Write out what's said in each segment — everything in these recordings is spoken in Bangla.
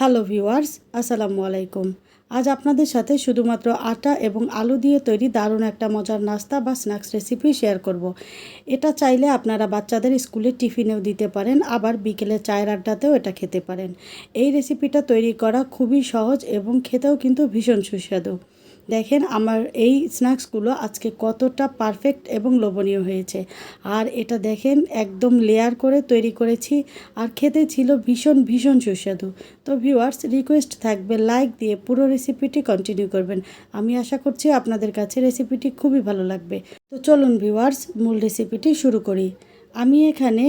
হ্যালো ভিউয়ার্স, আসসালামু আলাইকুম। আজ আপনাদের সাথে শুধুমাত্র আটা এবং আলু দিয়ে তৈরি দারুণ একটা মজার নাস্তা বা স্ন্যাক্স রেসিপি শেয়ার করব। এটা চাইলে আপনারা বাচ্চাদের স্কুলে টিফিনেও দিতে পারেন, আবার বিকেলে চায়ের আড্ডাতেও এটা খেতে পারেন। এই রেসিপিটা তৈরি করা খুবই সহজ এবং খেতেও কিন্তু ভীষণ সুস্বাদু। দেখেন আমার এই স্ন্যাক্সগুলো আজকে কতটা পারফেক্ট এবং লোভনীয় হয়েছে। আর এটা দেখেন একদম লেয়ার করে তৈরি করেছি আর খেতে ছিল ভীষণ ভীষণ সুস্বাদু। তো ভিউয়ার্স রিকোয়েস্ট থাকবে লাইক দিয়ে পুরো রেসিপিটি কন্টিনিউ করবেন। আমি আশা করছি আপনাদের কাছে রেসিপিটি খুবই ভালো লাগবে। তো চলুন ভিউয়ার্স মূল রেসিপিটি শুরু করি। আমি এখানে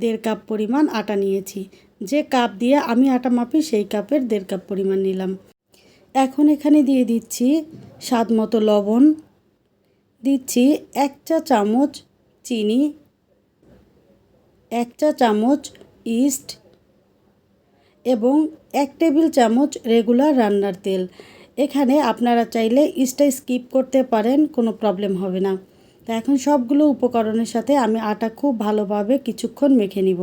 দেড় কাপ পরিমাণ আটা নিয়েছি। যে কাপ দিয়ে আমি আটা মাপি, সেই কাপের দেড় কাপ পরিমাণ নিলাম। এখন এখানে দিয়ে দিচ্ছি স্বাদ মতো লবণ। দিচ্ছি এক চা চামচ চিনি, এক চা চামচ ইস্ট এবং এক টেবিল চামচ রেগুলার রান্নার তেল। এখানে আপনারা চাইলে ইস্টটা স্কিপ করতে পারেন, কোনো প্রবলেম হবে না। তো এখন সবগুলো উপকরণের সাথে আমি আটা খুব ভালোভাবে কিছুক্ষণ মেখে নিব।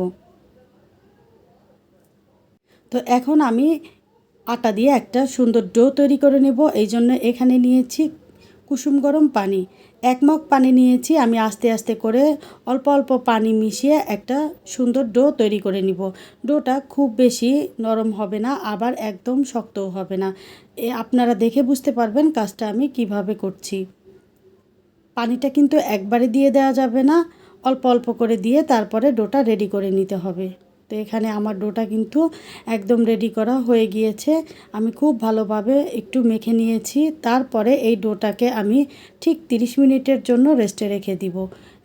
তো এখন আমি আটা দিয়ে একটা সুন্দর ডো তৈরি করে নেব। এই জন্য এখানে নিয়েছি কুসুম গরম পানি। এক মগ পানি নিয়েছি। আমি আস্তে আস্তে করে অল্প অল্প পানি মিশিয়ে একটা সুন্দর ডো তৈরি করে নিব। ডোটা খুব বেশি নরম হবে না, আবার একদম শক্তও হবে না। এ আপনারা দেখে বুঝতে পারবেন কাজটা আমি কীভাবে করছি। পানিটা কিন্তু একবারে দিয়ে দেওয়া যাবে না। অল্প অল্প করে দিয়ে তারপরে ডোটা রেডি করে নিতে হবে। এখানে আমার ডোটা কিন্তু একদম রেডি করা হয়ে গিয়েছে। আমি খুব ভালোভাবে একটু মেখে নিয়েছি, তারপরে এই ডোটাকে আমি ঠিক 30 মিনিটের জন্য রেস্টে রেখে দিব।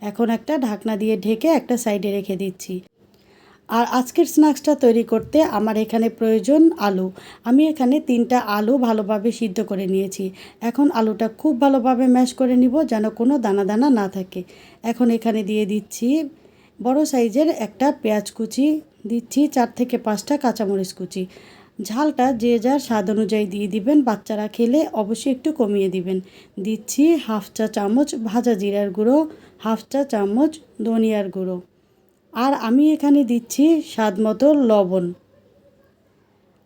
এখন একটা ঢাকনা দিয়ে ঢেকে একটা সাইডে রেখে দিচ্ছি। আর আজকের স্ন্যাক্সটা তৈরি করতে আমার এখানে প্রয়োজন আলু। আমি এখানে তিনটা আলু ভালোভাবে সিদ্ধ করে নিয়েছি। এখন আলুটা খুব ভালোভাবে ম্যাশ করে নিব যেন কোনো দানা দানা না থাকে। এখন এখানে দিয়ে দিচ্ছি বড় সাইজের একটা পেঁয়াজ কুচি, দিচ্ছি চার থেকে পাঁচটা কাঁচামরিচ কুচি। ঝালটা যে যার স্বাদ অনুযায়ী দিয়ে দিবেন, বাচ্চারা খেলে অবশ্যই একটু কমিয়ে দিবেন। দিচ্ছি হাফ চা চামচ ভাজা জিরার গুঁড়ো, হাফ চা চামচ ধনিয়ার গুঁড়ো। আর আমি এখানে দিচ্ছি স্বাদ মতো লবণ।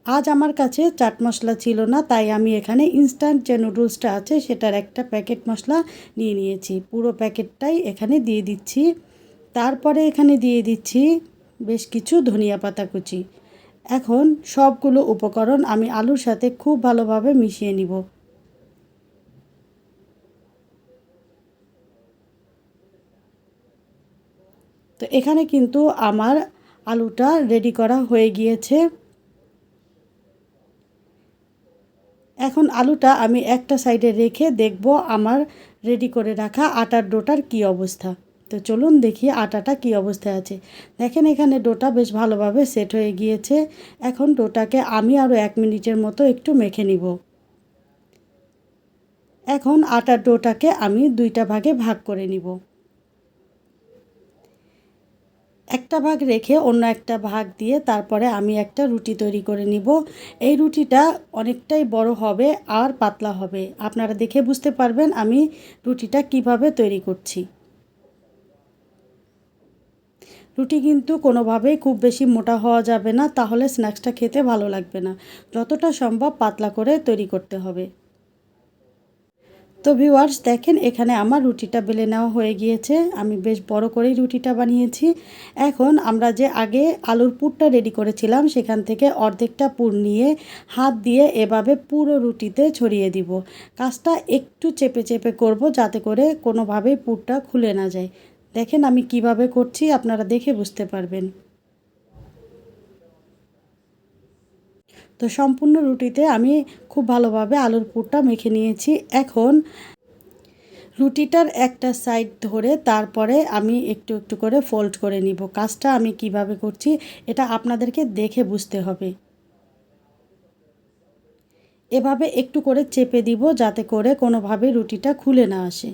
আজ আমার কাছে চাট মশলা ছিল না, তাই আমি এখানে ইনস্ট্যান্ট যে নুডলসটা আছে, সেটার একটা প্যাকেট মশলা নিয়ে নিয়েছি। পুরো প্যাকেটটাই এখানে দিয়ে দিচ্ছি। তারপরে এখানে দিয়ে দিচ্ছি বেশ কিছু ধনিয়া পাতা কুচি। এখন সবগুলো উপকরণ আমি আলুর সাথে খুব ভালোভাবে মিশিয়ে নিব। তো এখানে কিন্তু আমার আলুটা রেডি করা হয়ে গিয়েছে। এখন আলুটা আমি একটা সাইডে রেখে দেখব আমার রেডি করে রাখা আটার ডোটার কি অবস্থা। তো চলুন দেখি আটাটা কি অবস্থায় আছে। দেখেন এখানে ডোটা বেশ ভালোভাবে সেট হয়ে গিয়েছে। এখন ডোটাকে আমি আরও এক মিনিটের মতো একটু মেখে নিব। এখন আটার ডোটাকে আমি দুইটা ভাগে ভাগ করে নিব। একটা ভাগ রেখে অন্য একটা ভাগ দিয়ে তারপরে আমি একটা রুটি তৈরি করে নিব। এই রুটিটা অনেকটাই বড় হবে আর পাতলা হবে। আপনারা দেখে বুঝতে পারবেন আমি রুটিটা কীভাবে তৈরি করছি। রুটি কিন্তু কোনোভাবেই খুব বেশি মোটা হওয়া যাবে না, তাহলে স্ন্যাক্সটা খেতে ভালো লাগবে না। যতটা সম্ভব পাতলা করে তৈরি করতে হবে। তো ভিউয়ার্স, দেখেন এখানে আমার রুটিটা বেলে নেওয়া হয়ে গিয়েছে। আমি বেশ বড় করেই রুটিটা বানিয়েছি। এখন আমরা যে আগে আলুর পুরটা রেডি করেছিলাম, সেখান থেকে অর্ধেকটা পুর নিয়ে হাত দিয়ে এভাবে পুরো রুটিতে ছড়িয়ে দিব। কাজটা একটু চেপে চেপে করব, যাতে করে কোনোভাবেই পুরটা খুলে না যায়। দেখেন আমি কীভাবে করছি, আপনারা দেখে বুঝতে পারবেন। তো সম্পূর্ণ রুটিতে আমি খুব ভালোভাবে আলুর পুরটা মেখে নিয়েছি। এখন রুটিটার একটা সাইড ধরে তারপরে আমি একটু একটু করে ফোল্ড করে নিব। কাজটা আমি কীভাবে করছি, এটা আপনাদেরকে দেখে বুঝতে হবে। এভাবে একটু করে চেপে দিব যাতে করে কোনোভাবে রুটিটা খুলে না আসে।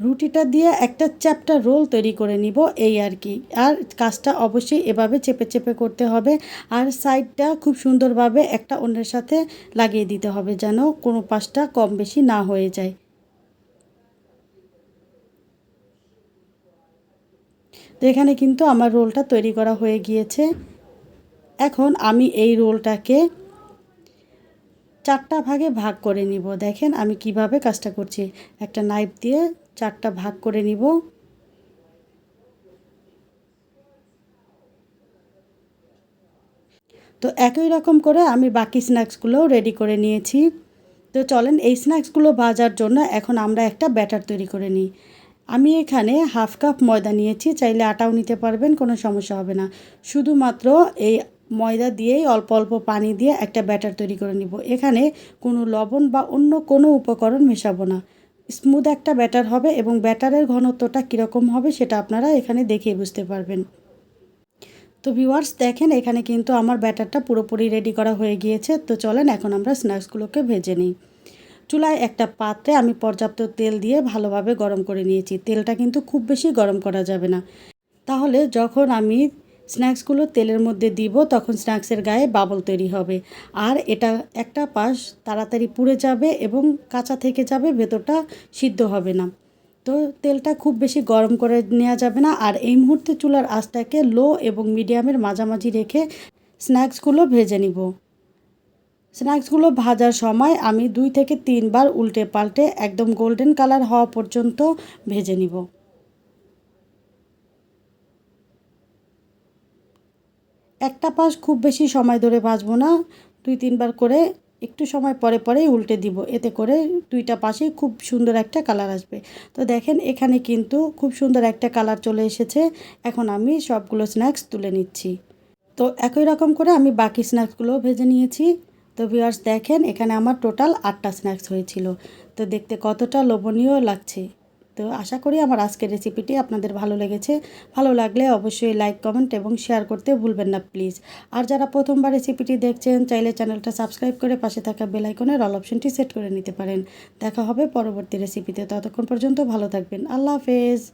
রুটিটা দিয়ে একটা চ্যাপটা রোল তৈরি করে নিব এই আর কি। আর কাজটা অবশ্যই এভাবে চেপে চেপে করতে হবে। আর সাইডটা খুব সুন্দরভাবে একটা অন্যের সাথে লাগিয়ে দিতে হবে যেন কোনো পাশটা কম বেশি না হয়ে যায়। তো এখানে কিন্তু আমার রোলটা তৈরি করা হয়ে গিয়েছে। এখন আমি এই রোলটাকে চারটা ভাগে ভাগ করে নিব। দেখেন আমি কীভাবে কাজটা করছি। একটা নাইফ দিয়ে চারটা ভাগ করে নিব। তো একই রকম করে আমি বাকি স্ন্যাক্সগুলোও রেডি করে নিয়েছি। তো চলেন এই স্ন্যাক্সগুলো ভাজার জন্য এখন আমরা একটা ব্যাটার তৈরি করে নিই। আমি এখানে হাফ কাপ ময়দা নিয়েছি, চাইলে আটাও নিতে পারবেন, কোনো সমস্যা হবে না। শুধুমাত্র এই ময়দা দিয়েই অল্প অল্প পানি দিয়ে একটা ব্যাটার তৈরি করে নিব। এখানে কোনো লবণ বা অন্য কোনো উপকরণ মেশাবো না। স্মুথ একটা ব্যাটার হবে এবং ব্যাটারের ঘনত্বটা কীরকম হবে সেটা আপনারা এখানে দেখেই বুঝতে পারবেন। তো ভিউয়ার্স দেখেন এখানে কিন্তু আমার ব্যাটারটা পুরোপুরি রেডি করা হয়ে গিয়েছে। তো চলেন এখন আমরা স্ন্যাক্সগুলোকে ভেজে নিই। চুলায় একটা পাত্রে আমি পর্যাপ্ত তেল দিয়ে ভালোভাবে গরম করে নিয়েছি। তেলটা কিন্তু খুব বেশি গরম করা যাবে না। তাহলে যখন আমি স্ন্যাক্সগুলো তেলের মধ্যে দিব, তখন স্ন্যাক্সের গায়ে বাবল তৈরি হবে। আর এটা একটা পাশ তাড়াতাড়ি পুড়ে যাবে এবং কাঁচা থেকে যাবে, ভেতরটা সিদ্ধ হবে না। তো তেলটা খুব বেশি গরম করে নেওয়া যাবে না। আর এই মুহূর্তে চুলার আঁচটাকে লো এবং মিডিয়ামের মাঝামাঝি রেখে স্ন্যাক্সগুলো ভেজে নিব। স্ন্যাক্সগুলো ভাজার সময় আমি দুই থেকে তিনবার উল্টে পাল্টে একদম গোল্ডেন কালার হওয়া পর্যন্ত ভেজে নিব। একটা পাশ খুব বেশি সময় ধরে ভাজবো না, দুই তিনবার করে একটু সময় পরে পরেই উল্টে দিব। এতে করে দুইটা পাশেই খুব সুন্দর একটা কালার আসবে। তো দেখেন, এখানে কিন্তু খুব সুন্দর একটা কালার চলে এসেছে। এখন আমি সবগুলো স্ন্যাক্স তুলে নিচ্ছি। তো একই রকম করে আমি বাকি স্ন্যাক্সগুলো ভেজে নিয়েছি। তো ভিউয়ার্স দেখেন, এখানে আমার টোটাল আটটা স্ন্যাক্স হয়েছিল। তো দেখতে কতটা লোভনীয় লাগছে। তো আশা করি আমার আজকের রেসিপিটি আপনাদের ভালো লেগেছে। ভালো লাগলে অবশ্যই লাইক কমেন্ট এবং শেয়ার করতে ভুলবেন না প্লিজ আর যারা প্রথমবার রেসিপিটি দেখছেন, চাইলে চ্যানেলটা সাবস্ক্রাইব করে পাশে থাকা বেলাইকনের অল অপশনটি সেট করে নিতে পারেন। দেখা হবে পরবর্তী রেসিপিতে। ততক্ষণ পর্যন্ত ভালো থাকবেন। আল্লাহ হাফেজ।